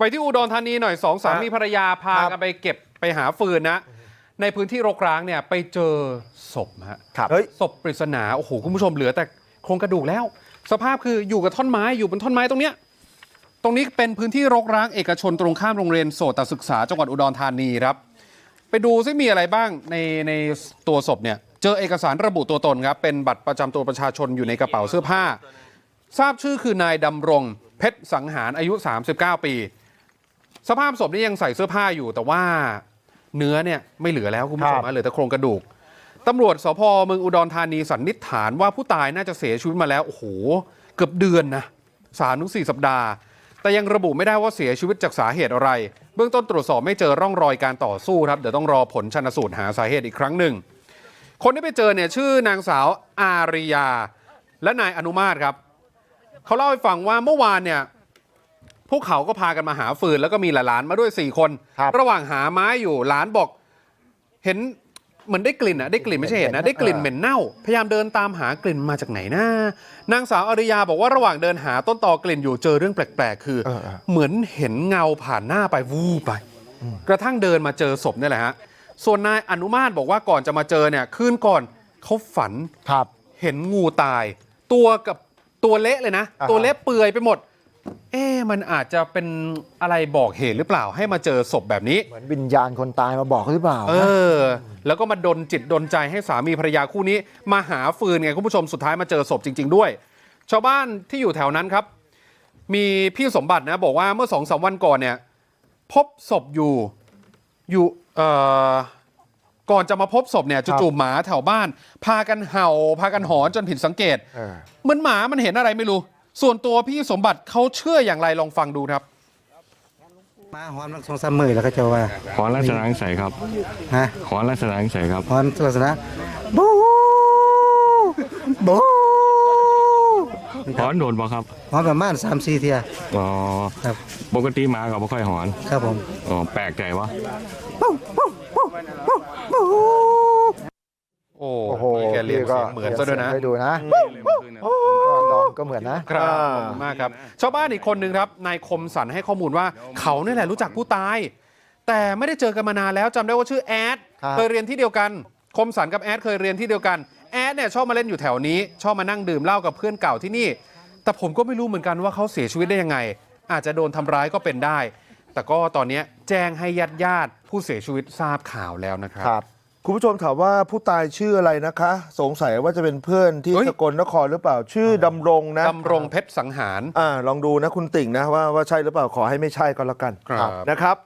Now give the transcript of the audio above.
ไปที่อุดรธานีหน่อยสองสามีภรรยาพาครับกันไปเก็บไปหาฟืนนะ ในพื้นที่รกร้างเนี่ยไปเจอศพฮะครับเฮ้ยศพปริศนาโอ้โหคุณผู้ชมเหลือแต่โครงกระดูกแล้ว สภาพคืออยู่กับท่อนไม้อยู่บนท่อนไม้ตรงเนี้ยตรงนี้เป็นพื้นที่รกร้างเอกชนตรงข้ามโรงเรียนโสตศึกษาจังหวัดอุดรธานีครับ ไปดูซิมีอะไรบ้างในในตัวศพเนี่ยเจอเอกสารระบุตัวตนครับ เป็นบัตรประจำตัวประชาชนอยู่ในกระเป๋าเสื้อผ้า ทราบชื่อคือนายดำรงเพชรสังหารอายุ 39 ปี สภาพศพนี่ยังใส่เสื้อผ้าอยู่แต่ว่าเนื้อเนี่ยไม่เหลือแล้วคุณผู้ชมครับฮะเหลือแต่โครงกระดูกตำรวจสพเมืองอุดรธานีสันนิษฐานว่าผู้ตายน่าจะเสียชีวิตมาแล้วโอ้โหเกือบเดือนนะสามถึงสี่สัปดาห์ แต่ยังระบุไม่ได้ว่าเสียชีวิตจากสาเหตุอะไร เบื้องต้นตรวจสอบไม่เจอร่องรอยการต่อสู้ครับเดี๋ยวต้องรอผลชันสูตรหาสาเหตุอีกครั้งหนึ่งคนที่ไปเจอเนี่ยชื่อนางสาวอาริยา และนายอนุมาตครับเขาเล่าให้ฟังว่าเมื่อวานเนี่ย พวกเขาก็พากันมาหาฟืนแล้วก็มีหลานๆมาด้วย4คนครับระหว่างหาไม้อยู่หลานบอก เห็นเหมือนได้กลิ่นอะได้กลิ่นไม่ใช่เห็นนะได้กลิ่นเหม็นเน่า พยายามเดินตามหากลิ่นมาจากไหนนะนางสาวอริยาบอกว่าระหว่างเดินหาต้นตอกลิ่นอยู่เจอเรื่องแปลกๆ คือ เออเออ เหมือนเห็นเงาผ่านหน้าไปวูบไป กระทั่งเดินมาเจอศพนี่แหละฮะส่วนนายอนุมาตบอกว่าก่อนจะมาเจอเนี่ยคืนก่อนเขาฝัน ครับ เห็นงูตาย ตัวกับตัวเละเลยนะ อ่าฮะ ตัวเละเปื่อยไปหมด เอ๊ะมันอาจจะเป็นอะไรบอกเหตุหรือเปล่าให้มาเจอศพแบบนี้ เหมือนวิญญาณคนตายมาบอกหรือเปล่าเออ แล้วก็มาดนจิตดนใจให้สามีภรรยาคู่นี้ มาหาฟืนไงคุณผู้ชมสุดท้ายมาเจอศพจริง ๆ ด้วย ชาวบ้านที่อยู่แถวนั้นครับ มีพี่สมบัตินะ บอกว่าเมื่อสองสามวันก่อนเนี่ย พบศพอยู่อยู่เอ่อก่อนจะมาพบศพเนี่ยจู่ๆหมาแถวบ้าน พากันเห่า พากันหอนจนผิดสังเกตเออเหมือนหมามันเห็นอะไรไม่รู้ ส่วนตัวพี่สมบัติเขาเชื่ออย่างไรลองฟังดูครับ มาหอนมันสองสามมือแล้วก็จะว่าขอลักษณะนิสัยครับ ฮะขอลักษณะนิสัยครับ หอนลักษณะบูบูหอนโดนบ่ครับ หอนประมาณสามสี่เทียอ๋อ ครับ ปกติหมาก็บ่ค่อยหอน ครับผมอ๋อ แปลกใจวะ โอ้โอ้โหแกเรียนเสียงเหมือนซะด้วยนะ ให้ดูนะก็ลอง ก็เหมือนนะ ครับขอบคุณมากครับ ชาวบ้านอีกคนนึงครับนายคมสันให้ข้อมูลว่าเขาเนี่ยแหละรู้จักผู้ตาย แต่ไม่ได้เจอกันมานานแล้วจำได้ว่าชื่อแอดครับ เคยเรียนที่เดียวกัน คมสันกับแอดเคยเรียนที่เดียวกันแอดเนี่ยชอบมาเล่นอยู่แถวนี้ ชอบมานั่งดื่มเหล้ากับเพื่อนเก่าที่นี่ แต่ผมก็ไม่รู้เหมือนกันว่าเขาเสียชีวิตได้ยังไง อาจจะโดนทำร้ายก็เป็นได้ แต่ก็ตอนเนี้ยแจ้งให้ญาติญาติๆผู้เสียชีวิตทราบข่าวแล้วนะครับ ครับ คุณผู้ชมถามว่าผู้ตายชื่ออะไรนะคะ สงสัยว่าจะเป็นเพื่อนที่เฮ้ย สกลนครหรือเปล่าชื่อดำรงนะดำรงเพชรสังหาร อ่าลองดูนะคุณติ่งนะว่าว่าใช่หรือเปล่าขอให้ไม่ใช่ก็แล้วกันครับ นะครับ